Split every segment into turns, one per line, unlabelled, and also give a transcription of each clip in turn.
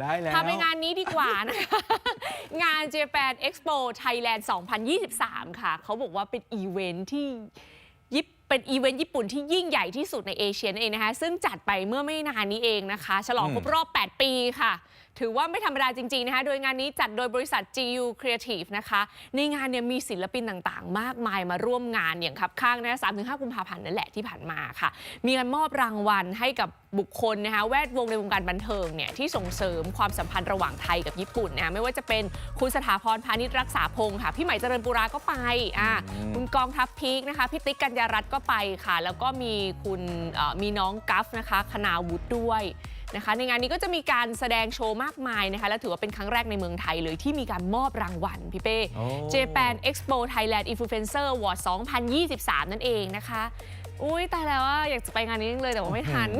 ได้แล้ว
พาไปงานนี้ดีกว่านะคะ งาน Japan Expo Thailand 2023 ค่ะ เขาบอกว่าเป็นอีเวนท์ที่ยิปเป็นอีเวนต์ญี่ปุ่นที่ยิ่งใหญ่ที่สุดในเอเชียนั่นเองนะคะ ซึ่งจัดไปเมื่อไม่นานนี้เองนะคะ ฉลองครบรอบ 8 ปีค่ะ ถือว่าไม่ธรรมดาจริง ๆ นะคะ โดยงานนี้จัดโดยบริษัท GU Creative นะคะ ในงานเนี่ยมีศิลปินต่างๆ มากมายมาร่วมงานอย่างคับข้างนะ3-5กุมภาพันธ์นั่นแหละที่ผ่านมาค่ะ มีการมอบรางวัลให้กับบุคคลนะคะแวดวงในวงการบันเทิงเนี่ยที่ส่งเสริมความสัมพันธ์ระหว่างไทยกับญี่ปุ่นนะไม่ว่าจะเป็นคุณสถาพรพาณิชรักษาพงศ์ค่ะ พี่ใหม่เจริญปุราก็ไปอ่าคุณกองทัพพีคนะคะพี่ติ๊กกัญญารัตน์ก็ไปค่ะ แล้วก็มีคุณมีน้องกัฟนะคะคณาวุฒิด้วย นะคะ ในงานนี้ก็จะมีการแสดงโชว์มากมายนะคะ และถือว่าเป็นครั้งแรกในเมืองไทยเลยที่มีการมอบรางวัลพี่เป้
โอ้
Japan Expo Thailand Influencer Award 2023 นั่นเองนะคะ อุ้ยตายแล้วว่าอยากจะไปงานนี้จังเลยแต่ว่าไม่ทัน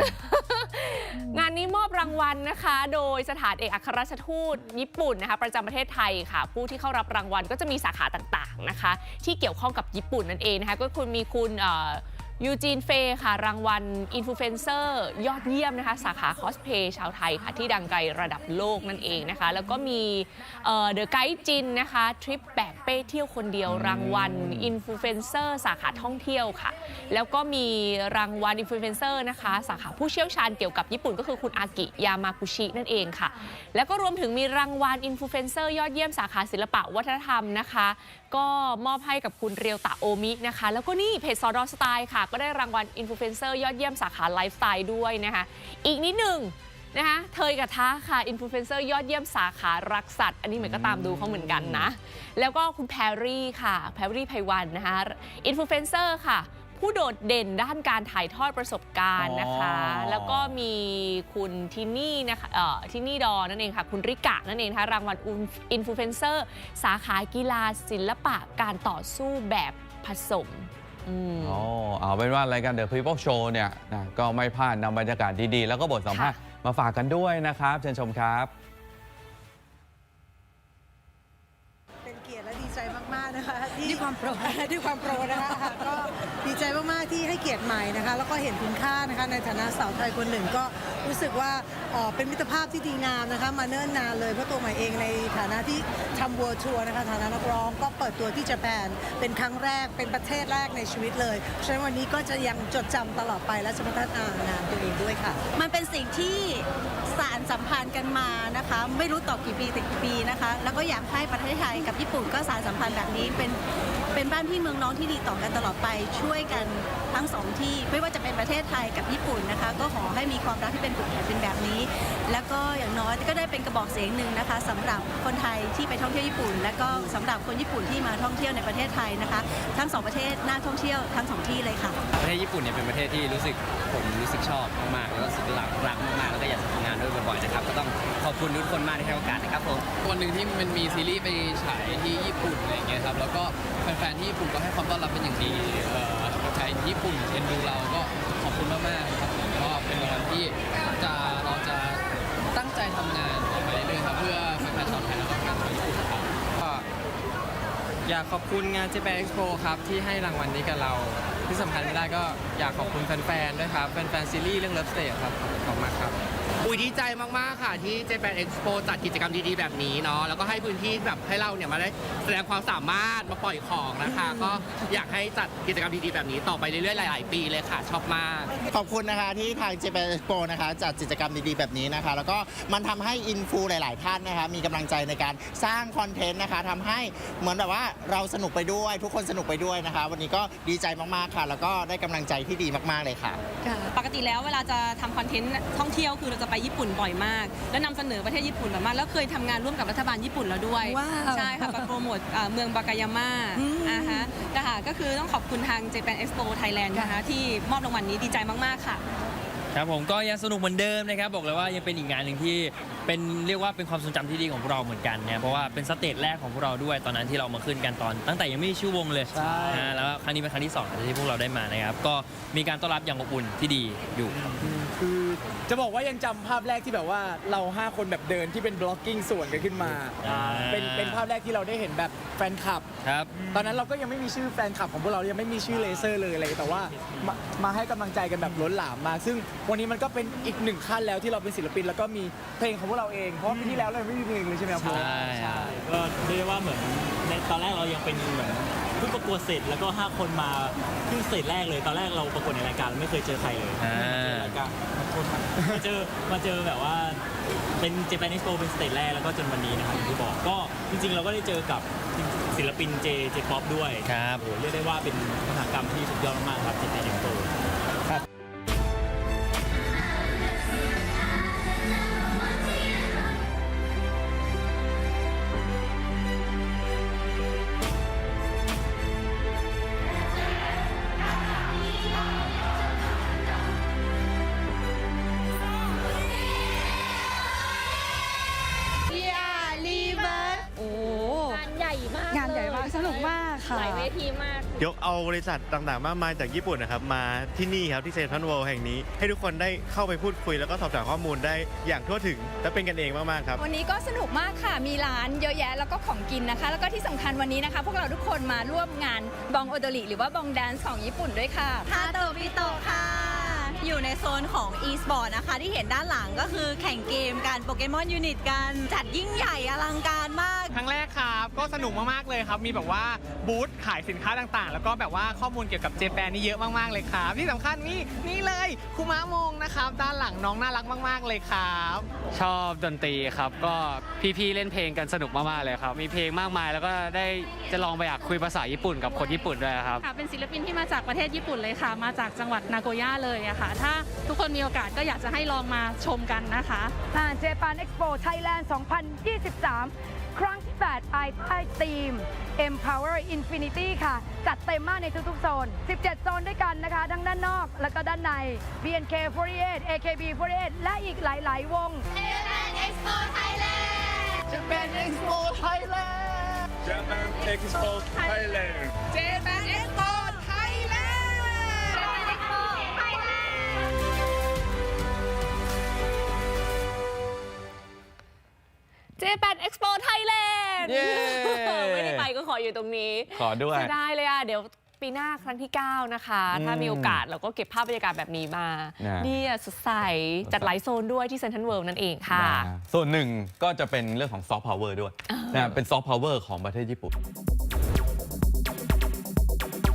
งานนี้มอบรางวัลนะคะ โดยสถานเอกอัครราชทูตญี่ปุ่นนะคะประจำประเทศไทยค่ะ ผู้ที่เข้ารับรางวัลก็จะมีสาขาต่างๆนะคะ ที่เกี่ยวข้องกับญี่ปุ่นนั่นเองนะคะ ก็คุณมีคุณเอ่อ ยูจีนเฟย์ค่ะ รางวัลอินฟลูเอนเซอร์ ยอดเยี่ยมนะคะ สาขาคอสเพย์ชาวไทยค่ะ ที่ดังไกลระดับโลกนั่นเองนะคะ แล้วก็มีเดอะไกด์จินนะคะ ทริปแบกเป้เที่ยวคนเดียว รางวัลอินฟลูเอนเซอร์สาขาท่องเที่ยวค่ะ แล้วก็มีรางวัลอินฟลูเอนเซอร์นะคะ สาขาผู้เชี่ยวชาญเกี่ยวกับญี่ปุ่นก็คือคุณอากิยามากุชินั่นเองค่ะ แล้วก็รวมถึงมีรางวัลอินฟลูเอนเซอร์ยอดเยี่ยมสาขาศิลปะวัฒนธรรมนะคะก็มอบให้กับคุณเรียวตะโอมินะคะ แล้วก็นี่เพจซอดอสไตล์ค่ะ ก็ได้รางวัลอินฟลูเอนเซอร์ยอดเยี่ยมสาขาไลฟ์สไตล์ด้วยนะคะ อีกนิดหนึ่งนะคะเทยกับท้าค่ะอินฟลูเอนเซอร์ยอดเยี่ยมสาขารักสัตว์ อันนี้เหมือนก็ตามดูเขาเหมือนกันนะ แล้วก็คุณแพรรี่ค่ะแพรรี่ไพวันนะคะอินฟลูเอนเซอร์ค่ะ ผู้โดดเด่นด้านการถ่ายทอดประสบการณ์นะคะ
อ๋อ
แล้วก็มีคุณทินี่นะคะเอ่อทินี่ดอนั่นเองค่ะ คุณริกะนั่นเองนะคะรางวัลอินฟลูเอนเซอร์ สาขากีฬาศิลปะการต่อสู้แบบผสมอืม
อ๋อเอาเป็นว่ารายการ The People Show เนี่ยนะก็ไม่พลาดนำบรรยากาศดีๆ แล้วก็บทสัมภาษณ์มาฝากกันด้วยนะครับ เชิญชมครับ
คะที่
ด้วยความโปร
ด้วยความโปรนะคะก็ดีใจมาก ๆ ที่ให้เกียรติใหม่นะคะ แล้วก็เห็นคุณค่านะคะในฐานะสาวไทยคนหนึ่งก็รู้สึกว่าเป็นมิตรภาพที่ดีงามนะคะ มาเนิ่นนานเลยเพราะตัวใหม่เองในฐานะที่ทำวัวทัวร์นะคะฐานะนักร้องก็เปิดตัวที่ญี่ปุ่นเป็นครั้งแรกเป็นประเทศแรกในชีวิตเลยฉะนั้นวันนี้ก็จะยังจดจำตลอดไปและจะพัฒนางานตัวเองด้วยค่ะ
มันเป็นสิ่งที่สารสัมพันธ์กันมานะคะ ไม่รู้ต่อกี่ปีติดกี่ปีนะคะ แล้วก็อยากให้ประเทศไทยกับญี่ปุ่นก็สารสัมพันธ์แบบนี้เป็น เป็นบ้านพี่เมืองน้องที่ดีต่อกันตลอดไปช่วยกันทั้งสองที่ไม่ว่าจะเป็นประเทศไทยกับญี่ปุ่นนะคะ ก็ขอให้มีความรักที่เป็นบุญเป็นแบบนี้ แล้วก็อย่างน้อยก็ได้เป็นกระบอกเสียงหนึ่งนะคะสำหรับคนไทยที่ไปท่องเที่ยวญี่ปุ่น และก็สำหรับคนญี่ปุ่นที่มาท่องเที่ยวในประเทศไทยนะคะ ทั้งสองประเทศน่าท่องเที่ยวทั้งสองที่เลยค่ะ
ประเทศญี่ปุ่นเนี่ยเป็นประเทศที่รู้สึกผมรู้สึกชอบมากๆแล้วก็รู้สึกรักรักมากๆแล้วก็อยากจะทำงานด้วยบ่อยๆนะครับก็ต้องขอบคุณทุกคนมากที่ให้โอกาสนะครับผม
วันหนึ่งที่มันมีซีรีส์ไปฉายที่ญี่ปุ่นอะไรเงี้ยครับแล้วก็แฟนๆที่ญี่ปุ่นก็ให้ความต้อนรับเป็นอย่างดีเอ่อคนไทยญี่ปุ่นเอ็นดูเราก็ขอบคุณมากๆครับผมก็เป็นวันที่จะเราจะตั้งใจทำงานต่อไปเรื่อยๆครับเพื่อแฟนๆชาวไทยแล้วก็แฟนชาวญี่ปุ่นครับ
ก็อยากขอบคุณงาน Japan Expo ครับที่ให้รางวัลนี้กับเรา ที่สำคัญไม่ได้ก็อยากขอบคุณแฟนๆด้วยครับแฟนๆซีรีส์เรื่อง Love Stage ครับขอบคุณมากครับ
อุยดีใจมาก ๆ ค่ะ ที่ Japan Expo จัดกิจกรรมดี ๆ แบบนี้เนาะแล้วก็ให้พื้นที่แบบให้เราเนี่ยมาได้แสดงความสามารถมาปล่อยของนะคะ ก็อยากให้จัดกิจกรรมดี ๆ แบบนี้ต่อไปเรื่อย ๆ หลาย ๆ ปีเลยค่ะ ชอบมาก
ขอบคุณนะคะที่ทาง Japan Expo นะคะจัดกิจกรรมดี ๆ แบบนี้นะคะ แล้วก็มันทำให้อินฟูหลาย ๆ ท่านนะคะ มีกำลังใจในการสร้างคอนเทนต์นะคะทำให้เหมือนแบบว่าเราสนุกไปด้วย ทุกคนสนุกไปด้วยนะคะ วันนี้ก็ดีใจมากๆค่ะ แล้วก็ได้กำลังใจที่ดีมาก ๆ เลยค่ะ
ปกติแล้วเวลาจะทำคอนเทนต์ท่องเที่ยวคือเราจะไปญี่ปุ่นบ่อยมาก แล้วนำเสนอประเทศญี่ปุ่นแบบมาก แล้วเคยทำงานร่วมกับรัฐบาลญี่ปุ่นแล้วด้วย
ว้าว
ใช่ค่ะไปโปรโมทอ่าเมืองบากายาม่า
อืม
อ่าฮะนะคะก็คือต้องขอบคุณทาง Japan Expo Thailand นะคะที่มอบรางวัลนี้ดีใจมากๆค่ะ
ครับผมก็ยังสนุกเหมือนเดิมนะครับ บอกเลยว่ายังเป็นอีกงานหนึ่งที่เป็นเรียกว่าเป็นความทรงจำที่ดีของพวกเราเหมือนกันนะเพราะว่าเป็นสเตจแรกของพวกเราด้วยตอนนั้นที่เรามาขึ้นกันตอน ตั้งแต่ยังไม่มีชื่อวงเลย
ใช่
นะแล้วครั้งนี้เป็นครั้งที่สองที่พวกเราได้มานะครับก็มีการต้อนรับอย่างอบอุ่นที่ดีอยู่ครับ
คือ
จะบอกว่ายังจำภาพแรกที่แบบว่าเรา 5 คนแบบเดินที่เป็นบล็อกกิ้งส่วนกันขึ้นมา
อ่า
เป็นเป็นภาพแรกที่เราได้เห็นแบบแฟนคลับ
ครับ
ตอนนั้นเราก็ยังไม่มีชื่อแฟนคลับของพวกเรายังไม่มีชื่อเลเซอร์เลยอะไรแต่ว่ามามาให้กำลังใจกันแบบล้นหลามมากซึ่งวันนี้มันก็เป็นอีกหนึ่งขั้นแล้วที่เราเป็นศิลปิน แล้วก็มีเพลงของพวกเราเองเพราะว่าปีที่แล้วเรายังไม่มีเพลงเลยใช่ไหมครับ
ใช่
ใช่
ก็เรียกได้ว่าเหมือนในตอนแรกเรายังเป็นเหมือนเพิ่งประกวดเสร็จแล้วก็ 5 คนมาขึ้นสเตจแรกเลย ตอนแรกเราประกวดในรายการไม่เคยเจอใครเลย
อ่า
เจอรายการ มาเจอมาเจอแบบว่าเป็นเจแปน e ิสโ o เป็นสเตจแรกแล้วก็จนวันนี้นะครับอย่างที่บอกก็จริงๆ เราก็ได้เจอกับศิลปินเจเจป๊อปด้วย
ครับ
โอ้โหเรียกได้ว่าเป็นมหากรรมที่สุดยอดมากๆครับเจแปน e ิสโ o
ค่ะ
หลายเวทีมาก
ยกเอาบริษัทต่างๆ มากมายจากญี่ปุ่นนะครับมาที่นี่ครับที่เซนทรัลเวิลด์แห่งนี้ ให้ทุกคนได้เข้าไปพูดคุยแล้วก็สอบถามข้อมูลได้อย่างทั่วถึง และเป็นกันเองมากๆครับ
วันนี้ก็สนุกมากค่ะ มีร้านเยอะแยะแล้วก็ของกินนะคะ แล้วก็ที่สำคัญวันนี้นะคะ พวกเราทุกคนมาร่วมงานบองโอโดริหรือว่าบองแดนซ์ของญี่ปุ่นด้วยค่ะ
ฮาโตบิโตะค่ะ อยู่ในโซนของ e-sport นะคะ ที่เห็นด้านหลังก็คือแข่งเกมการโปเกมอนยูนิตกันจัดยิ่งใหญ่อลังการมาก
ครั้งแรกครับ ก็สนุกมากๆเลยครับ มีแบบว่าบูธขายสินค้าต่างๆ แล้วก็แบบว่าข้อมูลเกี่ยวกับเจแปนนี่เยอะมากๆเลยครับ ที่สำคัญนี่นี่เลยคุมะมงนะครับ ด้านหลังน้องน่ารักมาก ๆ เลยครับ
ชอบดนตรีครับ ก็พี่ ๆ เล่นเพลงกันสนุกมาก ๆ เลยครับ มีเพลงมากมายแล้วก็ได้จะลองไปอยากคุยภาษาญี่ปุ่นกับคนญี่ปุ่นด้วยครับ
ค่ะเป็นศิลปินที่มาจากประเทศญี่ปุ่นเลยค่ะ มาจากจังหวัดนาโกย่าเลยอะค่ะ ถ้าทุกคนมีโอกาสก็อยากจะให้ลองมาชมกันนะคะ
เจแปนเอ็กซ์โปไทยแลนด์ 2023 ครั้งที่ 8 ภายใต้ธีม Empower Infinity ค่ะ จัดเต็มมากในทุกๆ โซน 17 โซนด้วยกันนะคะ ทั้งด้านนอกแล้วก็ด้านใน BNK48 AKB48 และอีกหลาย ๆ วง
Japan Expo Thailand
Japan Expo Thailand
Japan Expo Thailand
j ออยู่ตรงนี้
ขอด้วย
เสียดายเลยอะ เดี๋ยวปีหน้าครั้งที่ 9 นะคะ ถ้ามีโอกาสเราก็เก็บภาพบรรยากาศแบบนี้มา
นะ
นี่อะสดใส จัดหลายโซนด้วยที่เซนทรัลเวิลด์นั่นเองค่ะ
นะส่วนหนึ่งก็จะเป็นเรื่องของซอฟต์พาวเวอร์ด้วยนะเป็นซอฟต์พาวเวอร์ของประเทศญี่ปุ่น